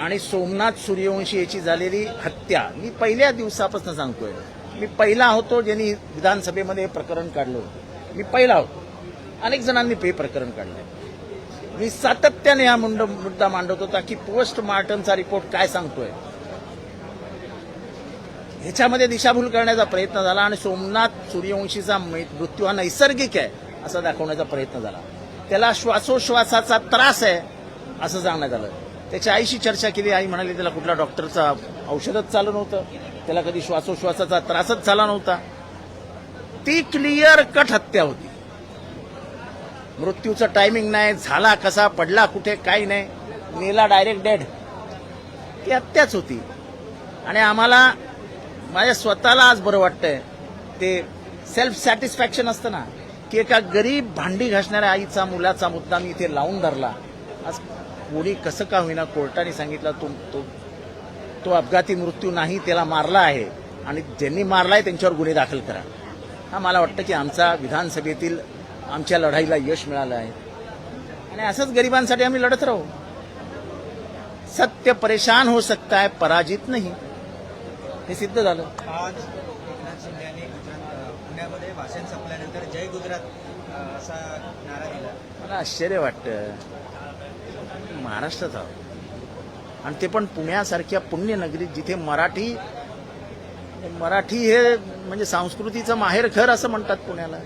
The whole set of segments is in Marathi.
आणि सोमनाथ सूर्यवंशी याची झालेली हत्या. मी पहिल्या दिवसापासून सांगतोय. मी पहिला होतो ज्यांनी विधानसभेमध्ये हे प्रकरण काढलं होतं. मी पहिला होतो. अनेक जणांनी हे प्रकरण काढलं. मी सातत्याने हा मुंड मुद्दा मांडत होता की पोस्टमार्टमचा रिपोर्ट काय सांगतोय. ह्याच्यामध्ये दिशाभूल करण्याचा प्रयत्न झाला आणि सोमनाथ सूर्यवंशीचा मृत्यू हा नैसर्गिक आहे असा दाखवण्याचा प्रयत्न झाला. त्याला श्वासोश्वासाचा त्रास आहे असं सांगण्यात आलं. त्याच्या आईशी चर्चा केली. आई म्हणाली त्याला कुठला डॉक्टरचा औषधच चालू नव्हतं. त्याला कधी श्वासोश्वासाचा त्रासच झाला नव्हता. ती क्लिअर कट हत्या होती. मृत्यूचं टायमिंग नाही झाला कसा पडला कुठे काही नाही. मेला डायरेक्ट डेड ती हत्याच होती. आणि आम्हाला माझ्या स्वतःला आज बरं वाटतंय. ते सेल्फ सॅटिस्फॅक्शन असतं ना की एका गरीब भांडी घासणाऱ्या आईचा मुलाचा मुद्दा मी इथे लावून धरला. आज कोणी कसं का होईना कोर्टाने सांगितलं तो तो तो अपघाती मृत्यू नाही त्याला मारला आहे. आणि ज्यांनी मारलाय त्यांच्यावर गुन्हे दाखल करा. हा मला वाटतं की आमचा विधानसभेतील आमच्या लढाईला यश मिळालं आहे. आणि असंच गरिबांसाठी आम्ही लढत राहू. सत्य परेशान हो सकता है पराजित नाही. हे सिद्ध झालं. आज एकनाथ शिंदे यांनी पुण्यामध्ये भाषण संपल्यानंतर जय गुजरात असा नारा दिला. मला आश्चर्य वाटतं. महाराष्ट्रात आहोत. आणि ते पण पुण्यासारख्या पुण्यनगरीत जिथे मराठी मराठी हे म्हणजे संस्कृतीचं माहेर घर असं म्हणतात पुण्याला.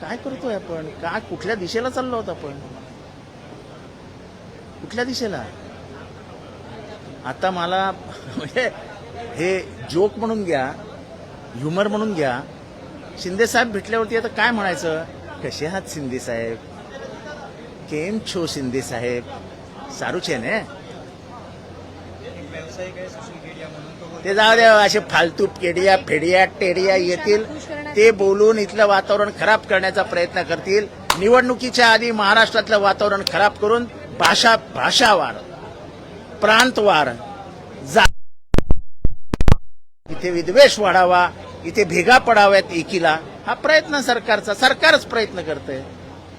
काय करतोय आपण? काय कुठल्या दिशेला चाललो आहोत आपण? कुठल्या दिशेला? आता मला म्हणजे हे जोक म्हणून घ्या ह्युमर म्हणून घ्या. शिंदे साहेब भेटल्यावरती आता काय म्हणायचं? कसे आहात शिंदे કેમ છો छो સાહેબ साहेब सारूच आहे ना ते जाऊ द्या असे फालतू केडिया फेडिया टेडिया येतील ते बोलून इथलं वातावरण खराब करण्याचा प्रयत्न करतील निवडणुकीच्या आधी महाराष्ट्रातलं वातावरण खराब करून भाषा भाषावार प्रांतवार जा इथे विद्वेष वाढावा इथे भेगा पडाव्यात एकीला हा प्रयत्न सरकारचा सरकारच प्रयत्न करतंय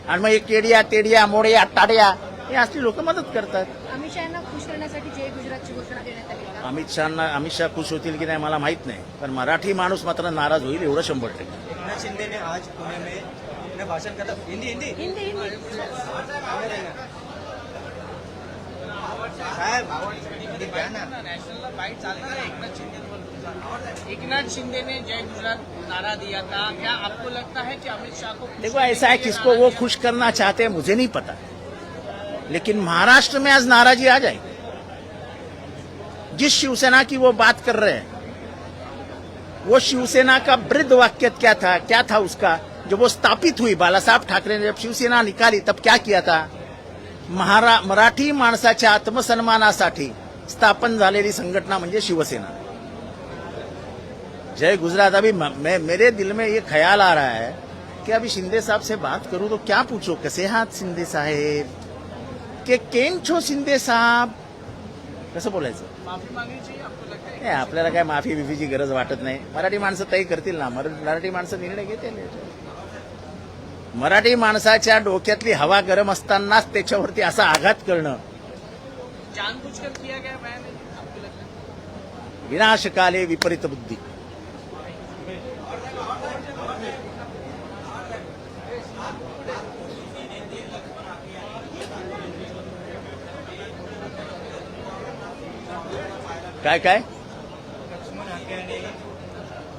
आणि मग हे केडिया तेडिया मोड्या टाड्या हे असली लोक मदत करतात. अमित शहा यांना खुश करण्यासाठी जय गुजरातची घोषणा देण्यात आली का अमित शहाना अमित शहा खुश होतील की नाही मला माहीत नाही पण मराठी माणूस मात्र नाराज होईल एवढं शंभर टक्के. एकनाथ शिंदे ने आज पुणे में अपने भाषण का हिंदी हिंदी? हिंदी हिंदी. साहेब हिंदी घ्या ना? है एकनाथ शिंदे ने जय गुजरात नारा दिया था। क्या आपको लगता है कि अमित शाह को देखो ऐसा है किसको वो खुश करना चाहते हैं मुझे नहीं पता। लेकिन महाराष्ट्र में आज नाराजी आ जाएगी। जिस शिवसेना की वो बात कर रहे हैं वो शिवसेना का वृद्ध वाक्य क्या था क्या था उसका? जब वो स्थापित हुई बाला साहब ठाकरे ने जब शिवसेना निकाली तब क्या किया था? महारा मराठी माणसाच्या आत्मसन्मानासाठी स्थापन झालेली संघटना म्हणजे शिवसेना. जय गुजरात अभी म- मेरे दिल में ये ख्याल आ रहा है कि अभी शिंदे साहब से बात करूं तो क्या पूछो? कसे हात शिंदे साहेब? के केम छो शिंदे साहेब? कसं बोलायचं? आपल्याला काय माफी बिफीची गरज वाटत नाही. मराठी माणसं तही करतील ना. मर- मराठी माणसं निर्णय घेतील. मराठी माणसाच्या डोक्यातली हवा गरम असतानाच त्याच्यावरती असा आघात करणं. विनाशकाले विपरीत बुद्धी. काय काय? लक्ष्मण हाके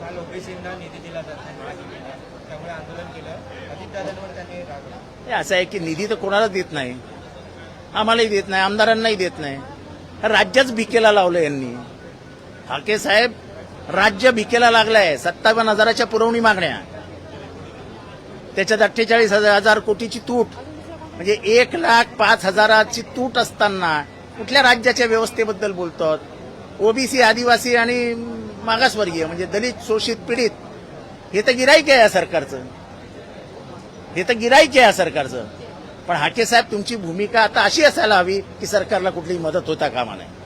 काल ओबीसींना निधी दिला जात नाही. त्यामुळे आंदोलन केलं. अजितदादांवर त्यांनी हे असं आहे की निधी तर कोणालाच देत नाही. आम्हालाही देत नाही आमदारांनाही देत नाही. राज्यच भिकेला लावलं यांनी. हाके साहेब राज्य भिकेला लागलंय. सत्तावन्न हजाराच्या पुरवणी मागण्या. त्याच्यात अठ्ठेचाळीस हजार हजार कोटीची तूट. म्हणजे एक लाख पाच हजाराची तूट असताना कुठल्या राज्याच्या व्यवस्थेबद्दल बोलतात? ओबीसी आदिवासी आणि मागासवर्गीय म्हणजे दलित शोषित पीडित हे तर गिराईक आहे या सरकारचं. हे तर गिराईक आहे या सरकारचं. पण हाके साहेब तुमची भूमिका आता अशी असायला हवी की सरकारला कुठलीही मदत होता कामा नये.